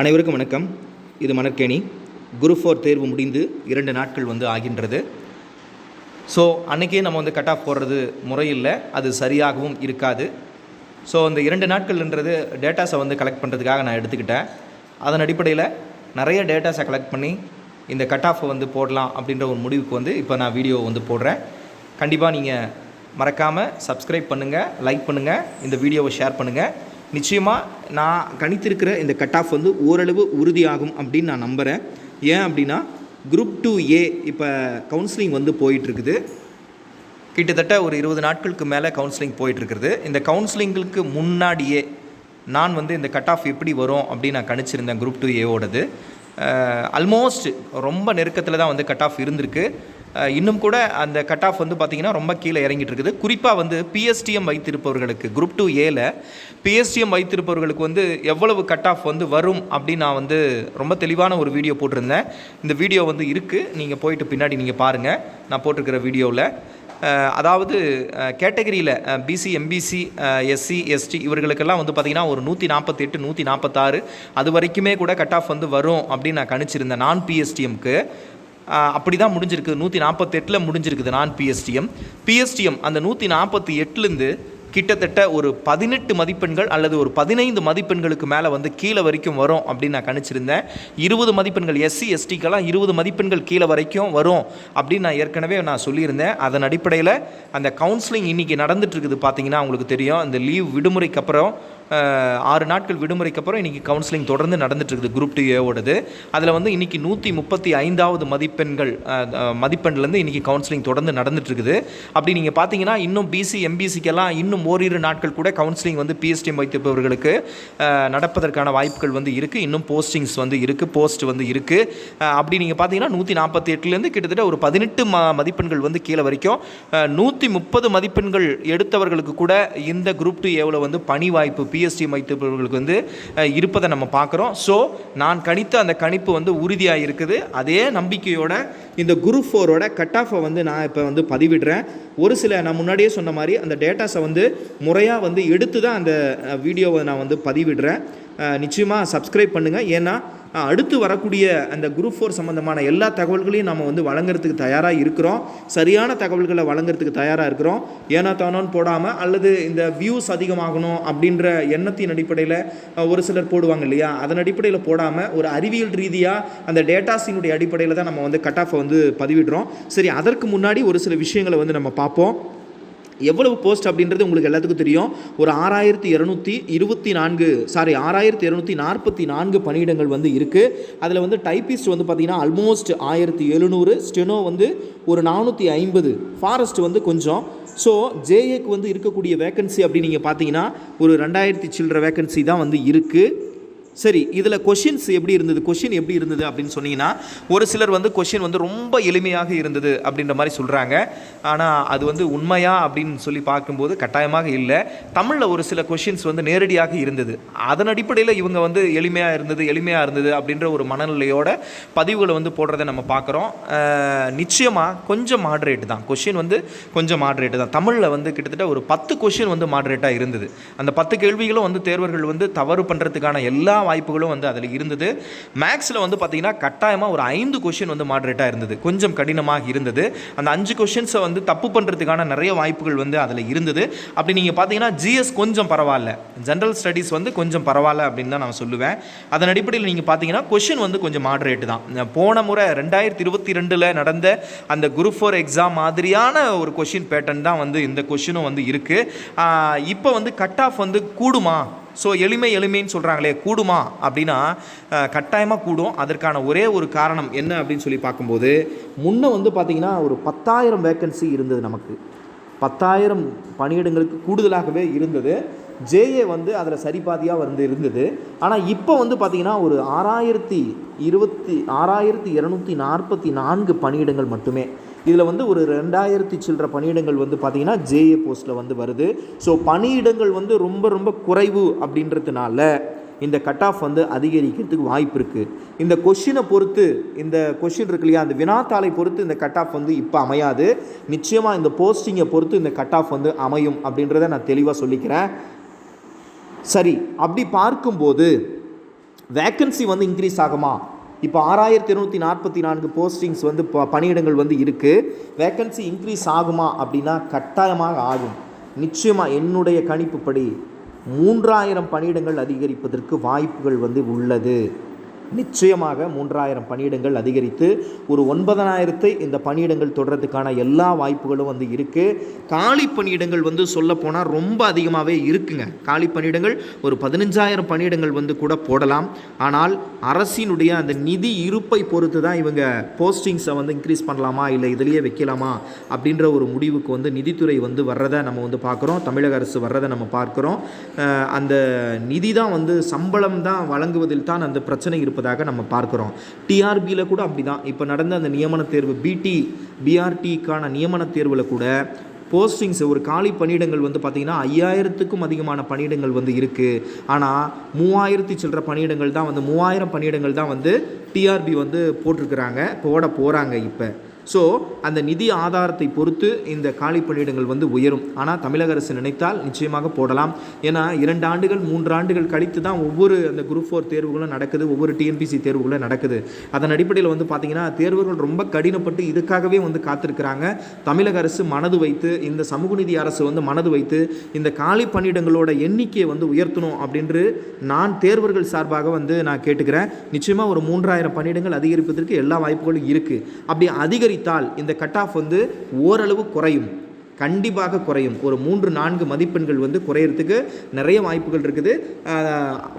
அனைவருக்கும் வணக்கம். இது மணற்கேணி. குரு ஃபோர் தேர்வு முடிந்து இரண்டு நாட்கள் வந்து ஆகின்றது. ஸோ அன்றைக்கே நம்ம வந்து கட் ஆஃப் போடுறது முறையில்லை. அது சரியாகவும் இருக்காது. ஸோ அந்த இரண்டு நாட்கள்ன்றது டேட்டாஸை வந்து கலெக்ட் பண்ணுறதுக்காக நான் எடுத்துக்கிட்டேன். அதன் அடிப்படையில் நிறைய டேட்டாஸை கலெக்ட் பண்ணி இந்த கட் ஆஃபை வந்து போடலாம் அப்படின்ற ஒரு முடிவுக்கு வந்து இப்போ நான் வீடியோ வந்து போடுறேன். கண்டிப்பாக நீங்கள் மறக்காமல் சப்ஸ்கிரைப் பண்ணுங்கள் லைக் பண்ணுங்கள் இந்த வீடியோவை ஷேர் பண்ணுங்கள் நிச்சயமாக நான் கணித்திருக்கிற இந்த கட் ஆஃப் வந்து ஓரளவு உறுதியாகும் அப்படின்னு நான் நம்புகிறேன் ஏன் அப்படின்னா குரூப் டூ ஏ இப்போ கவுன்சிலிங் வந்து போயிட்டுருக்குது. கிட்டத்தட்ட ஒரு இருபது நாட்களுக்கு மேலே கவுன்சிலிங் போயிட்டுருக்குது இந்த கவுன்சிலிங்களுக்கு முன்னாடியே நான் வந்து இந்த கட் ஆஃப் எப்படி வரும் அப்படின்னு நான் கணிச்சிருந்தேன் குரூப் டூ ஏவோடது ஆல்மோஸ்ட் ரொம்ப நெருக்கத்தில் தான் வந்து கட் ஆஃப் இருந்திருக்கு. இன்னும் கூட அந்த கட் ஆஃப் வந்து பார்த்திங்கன்னா ரொம்ப கீழே இறங்கிட்டு இருக்குது. குறிப்பாக வந்து பிஎஸ்டிஎம் வைத்திருப்பவர்களுக்கு குரூப் டூ ஏல பிஎஸ்டிஎம் வைத்திருப்பவர்களுக்கு வந்து எவ்வளவு கட் ஆஃப் வந்து வரும் அப்படின்னு நான் வந்து ரொம்ப தெளிவான ஒரு வீடியோ போட்டிருந்தேன். இந்த வீடியோ வந்து இருக்குது நீங்கள் போயிட்டு பின்னாடி நீங்கள் பாருங்கள் நான் போட்டிருக்கிற வீடியோவில் அதாவது கேட்டகரியில் பிசி எம்பிசி எஸ்சி எஸ்டி இவர்களுக்கெல்லாம் வந்து பார்த்திங்கன்னா ஒரு நூற்றி நாற்பத்தெட்டு நூற்றி நாற்பத்தாறு அது வரைக்குமே கூட கட் ஆஃப் வந்து வரும் அப்படின்னு நான் கணிச்சிருந்தேன். நான் பிஎஸ்டிஎம்க்கு அப்படி தான் முடிஞ்சிருக்கு. நூற்றி நாற்பத்தெட்டில் முடிஞ்சிருக்குது நான் பிஎஸ்டிஎம் பிஎஸ்டிஎம் அந்த நூற்றி நாற்பத்தி எட்டுலேருந்து கிட்டத்தட்ட ஒரு பதினெட்டு மதிப்பெண்கள் அல்லது ஒரு பதினைந்து மதிப்பெண்களுக்கு மேலே வந்து கீழே வரைக்கும் வரும் அப்படின்னு நான் கணிச்சிருந்தேன். இருபது மதிப்பெண்கள் எஸ்சி எஸ்டிக்கெல்லாம் இருபது மதிப்பெண்கள் கீழே வரைக்கும் வரும் அப்படின்னு நான் ஏற்கனவே நான் சொல்லியிருந்தேன். அதன் அடிப்படையில் அந்த கவுன்சிலிங் இன்றைக்கி நடந்துகிட்ருக்குது பார்த்தீங்கன்னா உங்களுக்கு தெரியும். அந்த லீவ் விடுமுறைக்கு அப்புறம் ஆறு நாட்கள் விடுமுறைக்கு அப்புறம் இன்றைக்கி கவுன்சிலிங் தொடர்ந்து நடந்துட்டுருக்குது குரூப் டூ ஏவோடது அதில் வந்து இன்றைக்கி நூற்றி முப்பத்தி ஐந்தாவது மதிப்பெண்கள் மதிப்பெண்லேருந்து இன்றைக்கி கவுன்சிலிங் தொடர்ந்து நடந்துட்டு இருக்குது. அப்படி நீங்கள் பார்த்தீங்கன்னா இன்னும் பிசி எம்பிசிக்கெல்லாம் இன்னும் ஓரிரு நாட்கள் கூட கவுன்சிலிங் வந்து பிஎஸ்டி வைத்திருப்பவர்களுக்கு நடப்பதற்கான வாய்ப்புகள் வந்து இருக்குது இன்னும் போஸ்டிங்ஸ் வந்து இருக்குது போஸ்ட் வந்து இருக்குது அப்படி நீங்கள் பார்த்தீங்கன்னா நூற்றி நாற்பத்தி எட்டுலேருந்து கிட்டத்தட்ட ஒரு பதினெட்டு ம மதிப்பெண்கள் வந்து கீழே வரைக்கும் நூற்றி முப்பது மதிப்பெண்கள் எடுத்தவர்களுக்கு கூட இந்த குரூப் டூ ஏவில் வந்து பணி வாய்ப்பு பிஎஸ்டி வைத்திருப்பவர்களுக்கு வந்து இருப்பதை நம்ம பார்க்குறோம். ஸோ நான் கணித்த அந்த கணிப்பு வந்து உறுதியாக இருக்குது. அதே நம்பிக்கையோட இந்த குரூப் ஃபோரோட கட் ஆஃபை வந்து நான் இப்போ வந்து பதிவிடுறேன். ஒரு சில நான் முன்னாடியே சொன்ன மாதிரி அந்த டேட்டாஸை வந்து முறையாக வந்து எடுத்து தான் அந்த வீடியோவை நான் வந்து பதிவிடுறேன். நிச்சயமாக சப்ஸ்கிரைப் பண்ணுங்கள் ஏன்னா அடுத்து வரக்கூடிய அந்த குரூப் ஃபோர் சம்மந்தமான எல்லா தகவல்களையும் நம்ம வந்து வழங்குறதுக்கு தயாராக இருக்கிறோம். சரியான தகவல்களை வழங்குறதுக்கு தயாராக இருக்கிறோம். ஏன்னா தானோன்னு போடாமல் அல்லது இந்த வியூஸ் அதிகமாகணும் அப்படின்ற எண்ணத்தின் அடிப்படையில் ஒரு சிலர் போடுவாங்க இல்லையா? அதன் அடிப்படையில் போடாமல் ஒரு அறிவியல் ரீதியாக அந்த டேட்டாஸினுடைய அடிப்படையில் தான் நம்ம வந்து கட் ஆஃபை வந்து பதிவிடுறோம். சரி அதற்கு முன்னாடி ஒரு சில விஷயங்களை வந்து நம்ம பார்ப்போம். எவ்வளவு போஸ்ட் அப்படின்றது உங்களுக்கு எல்லாத்துக்கும் தெரியும். ஒரு ஆறாயிரத்தி இரநூத்தி இருபத்தி நான்கு சாரி ஆறாயிரத்தி இரநூத்தி நாற்பத்தி நான்கு பணியிடங்கள் வந்து இருக்குது அதில் வந்து டைப்பிஸ்ட் வந்து பார்த்திங்கன்னா ஆல்மோஸ்ட் ஆயிரத்தி எழுநூறு ஸ்டெனோ வந்து ஒரு நானூற்றி ஐம்பது ஃபாரஸ்ட் வந்து கொஞ்சம். ஸோ ஜேஏக்கு வந்து இருக்கக்கூடிய வேக்கன்சி அப்படி நீங்கள் பார்த்தீங்கன்னா ஒரு ரெண்டாயிரத்தி சில்லற வேக்கன்சி தான் வந்து இருக்குது சரி இதில் கொஷின்ஸ் எப்படி இருந்தது? கொஷின் எப்படி இருந்தது அப்படின்னு சொன்னீங்கன்னா ஒரு சிலர் வந்து கொஷின் வந்து ரொம்ப எளிமையாக இருந்தது அப்படின்ற மாதிரி சொல்கிறாங்க ஆனால் அது வந்து உண்மையா அப்படின்னு சொல்லி பார்க்கும்போது கட்டாயமாக இல்லை. தமிழில் ஒரு சில கொஷின்ஸ் வந்து நேரடியாக இருந்தது. அதன் அடிப்படையில் இவங்க வந்து எளிமையாக இருந்தது எளிமையாக இருந்தது அப்படின்ற ஒரு மனநிலையோட பதிவுகளை வந்து போடுறதை நம்ம பார்க்குறோம். நிச்சயமாக கொஞ்சம் மாட்ரேட் தான். கொஷின் வந்து கொஞ்சம் மாட்ரேட் தான். தமிழில் வந்து கிட்டத்தட்ட ஒரு பத்து கொஷின் வந்து மாட்ரேட்டாக இருந்தது. அந்த பத்து கேள்விகளும் வந்து தேர்வர்கள் வந்து தவறு பண்ணுறதுக்கான எல்லா வாய்ப்புகளும் வந்து அதில் இருந்தது. மேக்ஸில் வந்து பார்த்திங்கன்னா கட்டாயமாக ஒரு ஐந்து கொஷின் வந்து மாட்ரேட்டாக இருந்தது. கொஞ்சம் கடினமாக இருந்தது. அந்த அஞ்சு கொஷின்ஸை வந்து தப்பு பண்ணுறதுக்கான நிறைய வாய்ப்புகள் வந்து அதில் இருந்தது. அப்படி நீங்கள் பார்த்தீங்கன்னா ஜிஎஸ் கொஞ்சம் பரவாயில்ல. ஜென்ரல் ஸ்டடீஸ் வந்து கொஞ்சம் பரவாயில்ல அப்படின்னு தான் நான் சொல்லுவேன். அதன் அடிப்படையில் நீங்கள் பார்த்தீங்கன்னா கொஷின் வந்து கொஞ்சம் மாட்ரேட்டு தான். போன முறை ரெண்டாயிரத்தி இருபத்தி ரெண்டில் நடந்த அந்த குரூப் ஃபோர் எக்ஸாம் மாதிரியான ஒரு கொஷின் பேட்டர்ன் தான் வந்து இந்த கொஷினும் வந்து இருக்குது இப்போ வந்து கட் ஆஃப் வந்து கூடுமா? ஸோ எளிமை எளிமைன்னு சொல்கிறாங்களே கூடுமா? அப்படின்னா கட்டாயமாக கூடும். அதற்கான ஒரே ஒரு காரணம் என்ன அப்படின்னு சொல்லி பார்க்கும்போது முன்னே வந்து பார்த்திங்கன்னா ஒரு பத்தாயிரம் வேக்கன்சி இருந்தது நமக்கு. பத்தாயிரம் பணியிடங்களுக்கு கூடுதலாகவே இருந்தது. ஜேஏ வந்து அதில் சரிபாதியாக வந்து இருந்தது. ஆனால் இப்போ வந்து பார்த்திங்கன்னா ஒரு ஆறாயிரத்தி இருபத்தி ஆறாயிரத்தி இரநூத்தி நாற்பத்தி நான்கு பணியிடங்கள் மட்டுமே. இதில் வந்து ஒரு ரெண்டாயிரத்தி சில்லற பணியிடங்கள் வந்து பார்த்திங்கன்னா ஜேஏ போஸ்ட்டில் வந்து வருது. ஸோ பணியிடங்கள் வந்து ரொம்ப ரொம்ப குறைவு அப்படின்றதுனால இந்த கட் ஆஃப் வந்து அதிகரிக்கிறதுக்கு வாய்ப்பு இருக்குது இந்த கொஷினை பொறுத்து இந்த கொஷின் இருக்கு இல்லையா அந்த வினாத்தாளை பொறுத்து இந்த கட் ஆஃப் வந்து இப்போ அமையாது. நிச்சயமாக இந்த போஸ்டிங்கை பொறுத்து இந்த கட் ஆஃப் வந்து அமையும் அப்படின்றத நான் தெளிவாக சொல்லிக்கிறேன். சரி அப்படி பார்க்கும்போது வேக்கன்சி வந்து இன்க்ரீஸ் ஆகுமா? இப்போ ஆறாயிரத்தி இருநூற்றி நாற்பத்தி நான்கு போஸ்டிங்ஸ் வந்து ப பணியிடங்கள் வந்து இருக்குது வேக்கன்சி இன்க்ரீஸ் ஆகுமா அப்படின்னா கட்டாயமாக ஆகும். நிச்சயமாக என்னுடைய கணிப்புப்படி மூன்றாயிரம் பணியிடங்கள் அதிகரிப்பதற்கு வாய்ப்புகள் வந்து உள்ளது. நிச்சயமாக மூன்றாயிரம் பணியிடங்கள் அதிகரித்து ஒரு ஒன்பதனாயிரத்தை இந்த பணியிடங்கள் தொடர்றதுக்கான எல்லா வாய்ப்புகளும் வந்து இருக்குது காலி பணியிடங்கள் வந்து சொல்லப்போனால் ரொம்ப அதிகமாகவே இருக்குங்க. காலி பணியிடங்கள் ஒரு பதினஞ்சாயிரம் பணியிடங்கள் வந்து கூட போடலாம். ஆனால் அரசினுடைய அந்த நிதி இருப்பை பொறுத்து தான் இவங்க போஸ்டிங்ஸை வந்து இன்க்ரீஸ் பண்ணலாமா இல்லை இதுலேயே வைக்கலாமா அப்படின்ற ஒரு முடிவுக்கு வந்து நிதித்துறை வந்து வர்றதை நம்ம வந்து பார்க்குறோம். தமிழக அரசு வர்றதை நம்ம பார்க்குறோம். அந்த நிதி தான் வந்து சம்பளம் தான் வழங்குவதில் தான் அந்த பிரச்சனை இருப்பதாக நம்ம பார்க்குறோம். டிஆர்பியில் கூட அப்படி தான் இப்போ நடந்த அந்த நியமன தேர்வு பிடி பிஆர்டிக்கான நியமன தேர்வில் கூட போஸ்டிங்ஸ் ஒரு காலி பணியிடங்கள் வந்து பார்த்திங்கன்னா ஐயாயிரத்துக்கும் அதிகமான பணியிடங்கள் வந்து இருக்குது ஆனால் மூவாயிரத்தி சில்லற பணியிடங்கள் தான் வந்து மூவாயிரம் பணியிடங்கள் தான் வந்து டிஆர்பி வந்து போட்டிருக்கிறாங்க. போட போகிறாங்க இப்போ. ஸோ அந்த நிதி ஆதாரத்தை பொறுத்து இந்த காலி பணியிடங்கள் வந்து உயரும். ஆனால் தமிழக அரசு நினைத்தால் நிச்சயமாக போடலாம். ஏன்னா இரண்டு ஆண்டுகள் மூன்று ஆண்டுகள் கழித்து தான் ஒவ்வொரு அந்த குரூப் ஃபோர் தேர்வுகளும் நடக்குது ஒவ்வொரு டிஎன்பிசி தேர்வுகளும் நடக்குது. அதன் அடிப்படையில் வந்து பார்த்திங்கன்னா தேர்வுகள் ரொம்ப கடினப்பட்டு இதுக்காகவே வந்து காத்திருக்கிறாங்க. தமிழக அரசு மனது வைத்து இந்த சமூக நீதி அரசு வந்து மனது வைத்து இந்த காலி பணியிடங்களோட எண்ணிக்கையை வந்து உயர்த்தணும் அப்படின்று நான் தேர்வர்கள் சார்பாக வந்து நான் கேட்டுக்கிறேன். நிச்சயமாக ஒரு மூன்றாயிரம் பணியிடங்கள் அதிகரிப்பதற்கு எல்லா வாய்ப்புகளும் இருக்குது அப்படி வைத்தால் இந்த கட் ஆஃப் வந்து ஓரளவு குறையும். கண்டிப்பாக குறையும். ஒரு மூன்று நான்கு மதிப்பெண்கள் வந்து குறையிறதுக்கு நிறைய வாய்ப்புகள் இருக்குது.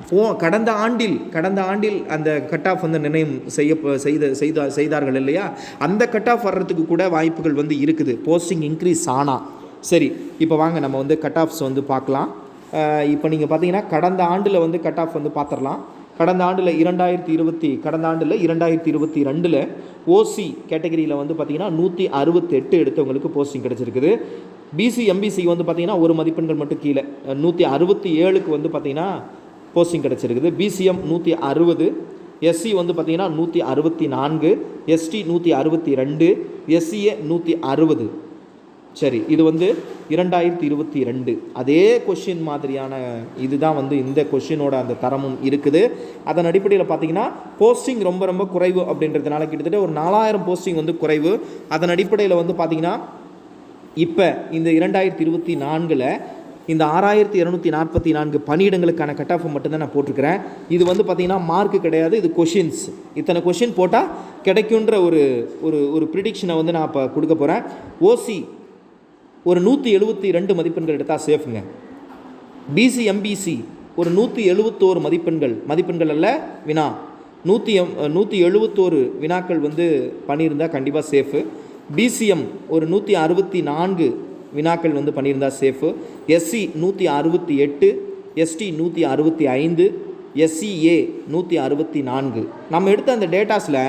ஃபோ போ கடந்த ஆண்டில் கடந்த ஆண்டில் அந்த கட் ஆஃப் வந்து நிர்ணயம் செய்ய செய்த செய்த செய்தார்கள் இல்லையா? அந்த கட் ஆஃப் வர்றதுக்கு கூட வாய்ப்புகள் வந்து இருக்குது. போஸ்டிங் இன்க்ரீஸ் ஆனால் சரி இப்போ வாங்க நம்ம வந்து கட் ஆஃப்ஸ் வந்து பார்க்கலாம். இப்போ நீங்கள் பார்த்தீங்கன்னா கடந்த ஆண்டில் வந்து கட் ஆஃப் வந்து பார்த்துடலாம். கடந்த ஆண்டில் இரண்டாயிரத்தி இருபத்தி கடந்த ஆண்டில் இரண்டாயிரத்தி இருபத்தி ரெண்டில் ஓசி கேட்டகரியில் வந்து பார்த்தீங்கன்னா நூற்றி அறுபத்தெட்டு எடுத்தவங்களுக்கு போஸ்டிங் கிடச்சிருக்குது. பிசி எம்பிசி வந்து பார்த்திங்கன்னா ஒரு மதிப்பெண்கள் மட்டும் கீழே நூற்றி அறுபத்தி ஏழுக்கு வந்து பார்த்திங்கன்னா போஸ்டிங் கிடச்சிருக்குது. பிசிஎம் நூற்றி அறுபது எஸ்சி வந்து பார்த்திங்கன்னா நூற்றி அறுபத்தி நான்கு எஸ்டி நூற்றி அறுபத்தி ரெண்டு எஸ்சிஏ நூற்றி அறுபது. சரி இது வந்து இரண்டாயிரத்தி இருபத்தி ரெண்டு அதே கொஷின் மாதிரியான இதுதான் வந்து இந்த கொஷினோட அந்த தரமும் இருக்குது. அதன் அடிப்படையில் பார்த்தீங்கன்னா போஸ்டிங் ரொம்ப ரொம்ப குறைவு அப்படின்றதுனால கிட்டத்தட்ட ஒரு நாலாயிரம் போஸ்டிங் வந்து குறைவு. அதன் அடிப்படையில் வந்து பார்த்தீங்கன்னா இப்போ இந்த இரண்டாயிரத்தி இருபத்தி நான்கில் இந்த ஆறாயிரத்தி இரநூத்தி நாற்பத்தி நான்கு பணியிடங்களுக்கான கட் ஆஃப் மட்டும்தான் நான் போட்டிருக்கிறேன். இது வந்து பார்த்தீங்கன்னா மார்க் கிடையாது. இது கொஷின்ஸ் இத்தனை கொஷின் போட்டால் கிடைக்குன்ற ஒரு ஒரு ஒரு ப்ரிடிக்ஷனை வந்து நான் இப்போ கொடுக்க போகிறேன் ஓசி ஒரு நூற்றி எழுபத்தி ரெண்டு மதிப்பெண்கள் எடுத்தால் சேஃபுங்க. பிசி எம்பிசி ஒரு நூற்றி எழுபத்தோரு மதிப்பெண்கள். மதிப்பெண்கள் அல்ல வினா. நூற்றி எம் நூற்றி எழுபத்தோரு வினாக்கள் வந்து பண்ணியிருந்தால் கண்டிப்பாக சேஃபு. பிசிஎம் ஒரு நூற்றி அறுபத்தி நான்கு வினாக்கள் வந்து பண்ணியிருந்தால் சேஃபு. எஸ்சி நூற்றி அறுபத்தி எட்டு எஸ்டி நூற்றி அறுபத்தி ஐந்து எஸ்சிஏ நூற்றி அறுபத்தி நான்கு. நம்ம எடுத்த அந்த டேட்டாஸில்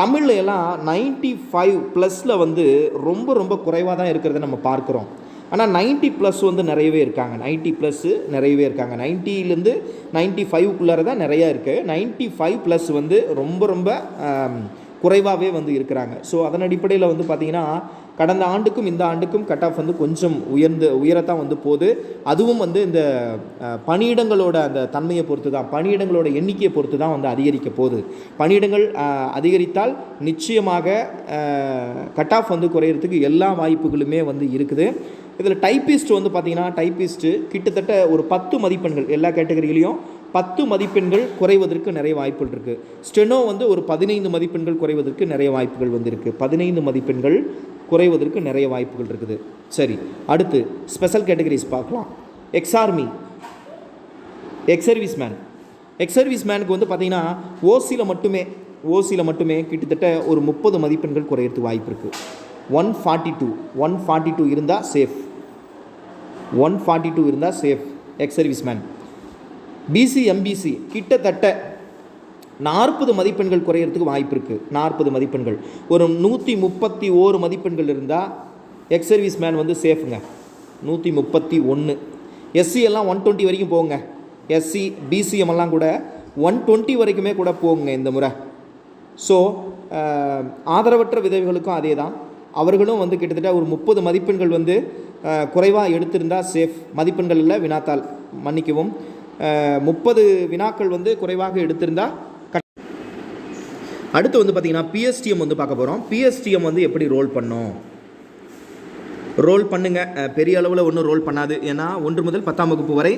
தமிழ்ல எல்லாம் நைன்ட்டி ஃபைவ் ப்ளஸில் வந்து ரொம்ப ரொம்ப குறைவாக தான் இருக்கிறத நம்ம பார்க்குறோம். ஆனால் 90 ப்ளஸ் வந்து நிறையவே இருக்காங்க. 90 ப்ளஸ்ஸு நிறையவே இருக்காங்க. நைன்ட்டிலேருந்து நைன்ட்டி ஃபைவ்க்குள்ளார தான் நிறையா இருக்குது 95 ஃபைவ் ப்ளஸ் வந்து ரொம்ப ரொம்ப குறைவாகவே வந்து இருக்கிறாங்க. ஸோ அதன் அடிப்படையில் வந்து பார்த்திங்கன்னா கடந்த ஆண்டுக்கும் இந்த ஆண்டுக்கும் கட் ஆஃப் வந்து கொஞ்சம் உயர்ந்து உயரத்தான் வந்து போகுது. அதுவும் வந்து இந்த பணியிடங்களோட அந்த தன்மையை பொறுத்து தான் பணியிடங்களோட எண்ணிக்கையை பொறுத்து தான் வந்து அதிகரிக்க போகுது. பணியிடங்கள் அதிகரித்தால் நிச்சயமாக கட் ஆஃப் வந்து குறையிறதுக்கு எல்லா வாய்ப்புகளுமே வந்து இருக்குது. இதில் டைப்பிஸ்ட் வந்து பார்த்திங்கன்னா டைப்பிஸ்ட்டு கிட்டத்தட்ட ஒரு பத்து மதிப்பெண்கள் எல்லா கேட்டகரியிலையும் பத்து மதிப்பெண்கள் குறைவதற்கு நிறைய வாய்ப்புகள் இருக்குது ஸ்டெனோ வந்து ஒரு பதினைந்து மதிப்பெண்கள் குறைவதற்கு நிறைய வாய்ப்புகள் வந்து இருக்குது பதினைந்து மதிப்பெண்கள் குறைவதற்கு நிறைய வாய்ப்புகள் இருக்குது. சரி அடுத்து ஸ்பெஷல் கேட்டகரிஸ் பார்க்கலாம். Ex army ex service man ex service மேனுக்கு வந்து பார்த்திங்கன்னா ஓசியில் மட்டுமே ஓசியில் மட்டுமே கிட்டத்தட்ட ஒரு முப்பது மதிப்பெண்கள் குறையிறதுக்கு வாய்ப்பு இருக்குது one forty two one forty two இருந்தால் சேஃப் ஒன் ஃபார்ட்டி டூ இருந்தால் safe ex service man BC MBC கிட்டத்தட்ட நாற்பது மதிப்பெண்கள் குறையிறதுக்கு வாய்ப்பு இருக்குது நாற்பது மதிப்பெண்கள். ஒரு நூற்றி முப்பத்தி ஓரு மதிப்பெண்கள் இருந்தால் எக்ஸ் சர்வீஸ் மேன் வந்து சேஃபுங்க நூற்றி முப்பத்தி ஒன்று எஸ்சி எல்லாம் ஒன் டுவெண்ட்டி வரைக்கும் போங்க. எஸ்சி பிசிஎம் எல்லாம் கூட ஒன் டுவெண்ட்டி வரைக்குமே கூட போகுங்க இந்த முறை. ஸோ ஆதரவற்ற விதவைகளுக்கும் அதே தான் அவர்களும் வந்து கிட்டத்தட்ட ஒரு முப்பது மதிப்பெண்கள் வந்து குறைவாக எடுத்திருந்தால் சேஃப் மதிப்பெண்கள் இல்லை வினாத்தாள். மன்னிக்கவும். முப்பது வினாக்கள் வந்து குறைவாக எடுத்திருந்தால் அடுத்து வந்து பார்த்தீங்கன்னா பிஎஸ்டிஎம் வந்து பார்க்க போகிறோம் பிஎஸ்டிஎம் வந்து எப்படி ரோல் பண்ணும்? ரோல் பண்ணுங்கள் பெரிய அளவில் ஒன்றும் ரோல் பண்ணாது. ஏன்னா ஒன்று முதல் பத்தாம் வகுப்பு வரை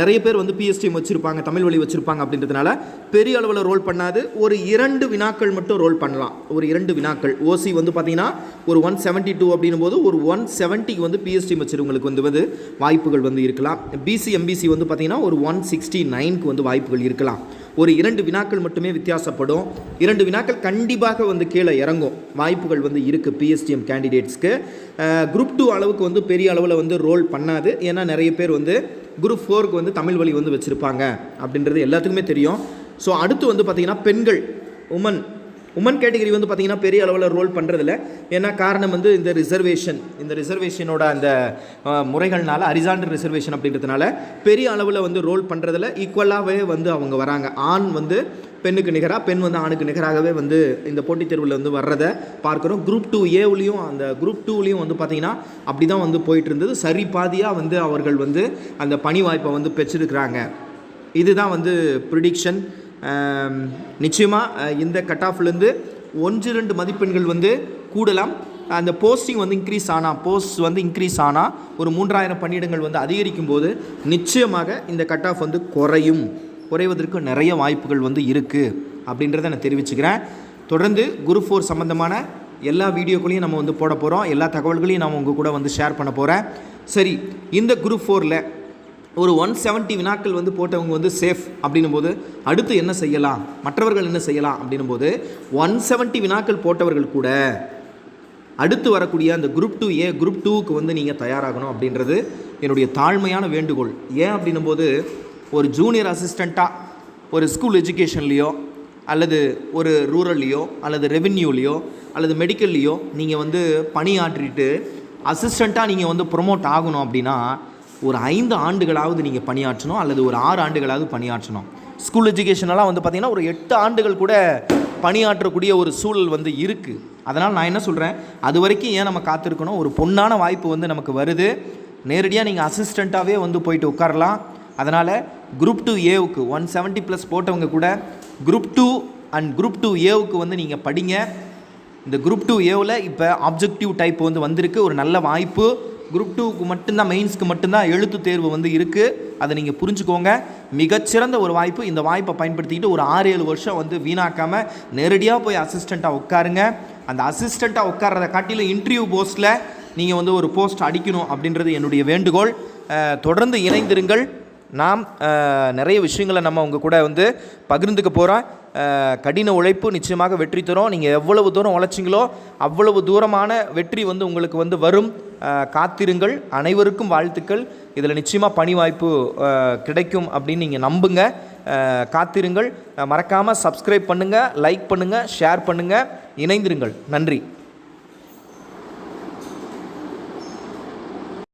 நிறைய பேர் வந்து பிஎஸ்டிஎம் வச்சுருப்பாங்க தமிழ் வழி வச்சுருப்பாங்க அப்படின்றதுனால பெரிய அளவில் ரோல் பண்ணாது. ஒரு இரண்டு வினாக்கள் மட்டும் ரோல் பண்ணலாம். ஒரு இரண்டு வினாக்கள். ஓசி வந்து பார்த்தீங்கன்னா ஒரு ஒன் செவன்ட்டி டூ அப்படின்னும் போது ஒரு ஒன் செவன்ட்டிக்கு வந்து பிஎஸ்டிஎம் வச்சுருவங்களுக்கு வந்து வந்து வாய்ப்புகள் வந்து இருக்கலாம். பிசி எம்பிசி வந்து பார்த்தீங்கன்னா ஒரு ஒன் சிக்ஸ்டி நைனுக்கு வந்து வாய்ப்புகள் இருக்கலாம். ஒரு இரண்டு வினாக்கள் மட்டுமே வித்தியாசப்படும். இரண்டு வினாக்கள் கண்டிப்பாக வந்து கீழே இறங்கும். வாய்ப்புகள் வந்து இருக்குது பிஎஸ்டிஎம் கேண்டிடேட்ஸ்க்கு குரூப் டூ அளவுக்கு வந்து பெரிய அளவில் வந்து ரோல் பண்ணாது. ஏன்னா நிறைய பேர் வந்து குரூப் ஃபோருக்கு வந்து தமிழ் வழி வந்து வச்சுருப்பாங்க. அப்படின்றது எல்லாத்துக்குமே தெரியும். ஸோ அடுத்து வந்து பார்த்திங்கன்னா பெண்கள் உமன் உமன் கேட்டகரி வந்து பார்த்திங்கன்னா பெரிய அளவில் ரோல் பண்ணுறதில்ல ஏன்னா காரணம் வந்து இந்த ரிசர்வேஷன் இந்த ரிசர்வேஷனோட அந்த முறைகள்னால அரிசாண்டர் ரிசர்வேஷன் அப்படின்றதுனால பெரிய அளவில் வந்து ரோல் பண்ணுறதில் ஈக்குவலாகவே வந்து அவங்க வராங்க. ஆண் வந்து பெண்ணுக்கு நிகராக பெண் வந்து ஆணுக்கு நிகராகவே வந்து இந்த போட்டித் தேர்வில் வந்து வர்றதை பார்க்குறோம். குரூப் டூ ஏவுலேயும் அந்த குரூப் டூலேயும் வந்து பார்த்திங்கன்னா அப்படி தான் வந்து போயிட்டு இருந்தது சரி பாதியாக வந்து அவர்கள் வந்து அந்த பணி வாய்ப்பை வந்து பெற்றிருக்கிறாங்க. இதுதான் வந்து ப்ரிடிக்ஷன் நிச்சயமாக இந்த கட் ஆஃப்லேருந்து ஒன்று ரெண்டு மதிப்பெண்கள் வந்து கூடலாம். அந்த போஸ்டிங் வந்து இன்க்ரீஸ் ஆனால் போஸ்ட் வந்து இன்க்ரீஸ் ஆனால் ஒரு மூன்றாயிரம் பணியிடங்கள் வந்து அதிகரிக்கும் போது நிச்சயமாக இந்த கட் ஆஃப் வந்து குறையும். குறைவதற்கு நிறைய வாய்ப்புகள் வந்து இருக்குது அப்படின்றத நான் தெரிவிச்சுக்கிறேன். தொடர்ந்து குரு ஃபோர் சம்மந்தமான எல்லா வீடியோக்களையும் நம்ம வந்து போட போகிறோம் எல்லா தகவல்களையும் நான் உங்கள் கூட வந்து ஷேர் பண்ண போகிறேன் சரி இந்த குரூப் ஃபோரில் ஒரு ஒன் செவன்ட்டி வினாக்கள் வந்து போட்டவங்க வந்து சேஃப் அப்படின்னும் போது அடுத்து என்ன செய்யலாம்? மற்றவர்கள் என்ன செய்யலாம்? அப்படின்னும் போது ஒன் செவன்ட்டி வினாக்கள் போட்டவர்கள் கூட அடுத்து வரக்கூடிய அந்த குரூப் டூ ஏ குரூப் டூவுக்கு வந்து நீங்கள் தயாராகணும் அப்படின்றது என்னுடைய தாழ்மையான வேண்டுகோள். ஏன் அப்படின்னும் போது ஒரு ஜூனியர் அசிஸ்டண்ட்டாக ஒரு ஸ்கூல் எஜுகேஷன்லேயோ அல்லது ஒரு ரூரல்லையோ அல்லது ரெவென்யூலையோ அல்லது மெடிக்கல்லையோ நீங்கள் வந்து பணியாற்றிட்டு அசிஸ்டண்ட்டாக நீங்கள் வந்து ப்ரொமோட் ஆகணும் அப்படின்னா ஒரு ஐந்து ஆண்டுகளாவது நீங்கள் பணியாற்றணும் அல்லது ஒரு ஆறு ஆண்டுகளாவது பணியாற்றணும். ஸ்கூல் எஜுகேஷனெல்லாம் வந்து பார்த்திங்கன்னா ஒரு எட்டு ஆண்டுகள் கூட பணியாற்றக்கூடிய ஒரு சூழல் வந்து இருக்குது அதனால் நான் என்ன சொல்கிறேன் அது வரைக்கும் ஏன் நம்ம காத்திருக்கணும்? ஒரு பொன்னான வாய்ப்பு வந்து நமக்கு வருது. நேரடியாக நீங்கள் அசிஸ்டண்ட்டாகவே வந்து போயிட்டு உட்காரலாம். அதனால் குரூப் டூ ஏவுக்கு ஒன் செவன்ட்டி ப்ளஸ் போட்டவங்க கூட group two and group two ஏவுக்கு வந்து நீங்கள் படிங்க. இந்த குரூப் டூ ஏவில் இப்போ ஆப்ஜெக்டிவ் டைப் வந்து வந்திருக்கு. ஒரு நல்ல வாய்ப்பு. குரூப் டூக்கு மட்டும்தான் மெயின்ஸ்க்கு மட்டும்தான் எழுத்து தேர்வு வந்து இருக்குது அதை நீங்கள் புரிஞ்சுக்கோங்க. மிகச்சிறந்த ஒரு வாய்ப்பு. இந்த வாய்ப்பை பயன்படுத்திக்கிட்டு ஒரு ஆறு ஏழு வருஷம் வந்து வீணாக்காமல் நேரடியாக போய் அசிஸ்டண்ட்டாக உட்காருங்க. அந்த அசிஸ்டண்ட்டாக உட்கார்றத காட்டிலும் இன்டர்வியூ போஸ்ட்டில் நீங்கள் வந்து ஒரு போஸ்ட் அடிக்கணும் அப்படின்றது என்னுடைய வேண்டுகோள். தொடர்ந்து இணைந்திருங்கள். நாம் நிறைய விஷயங்களை நம்ம உங்கள் கூட வந்து பகிர்ந்துக்க போகிறோம் கடின உழைப்பு நிச்சயமாக வெற்றி தரும். நீங்கள் எவ்வளவு தூரம் உழைச்சிங்களோ அவ்வளவு தூரமான வெற்றி வந்து உங்களுக்கு வந்து வரும். காத்திருங்கள். அனைவருக்கும் வாழ்த்துக்கள். இதில் நிச்சயமாக பணி வாய்ப்பு கிடைக்கும் அப்படின்னு நீங்கள் நம்புங்க. காத்திருங்கள். மறக்காமல் சப்ஸ்கிரைப் பண்ணுங்கள் லைக் பண்ணுங்கள் ஷேர் பண்ணுங்கள் இணைந்திருங்கள். நன்றி.